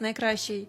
найкращий.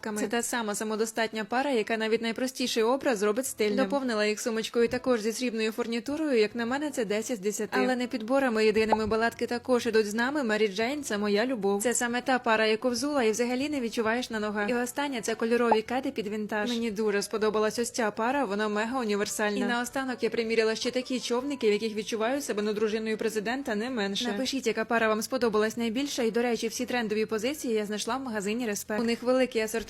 Вставками. Це та сама самодостатня пара, яка навіть найпростіший образ зробить стильним. Доповнила їх сумочкою також зі срібною фурнітурою. Як на мене, це 10 з 10. Але не підборами єдиними баладки також ідуть з нами. Мері Джейн це моя любов. Це саме та пара, яку взула, і взагалі не відчуваєш на ногах. І остання це кольорові кеди під вінтаж. Мені дуже сподобалась ось ця пара, вона мега універсальна. І наостанок я приміряла ще такі човники, в яких відчуваю себе ну дружиною президента не менше. Напишіть, яка пара вам сподобалась найбільше. І до речі, всі трендові позиції я знайшла в магазині Респект. У них великий асортимент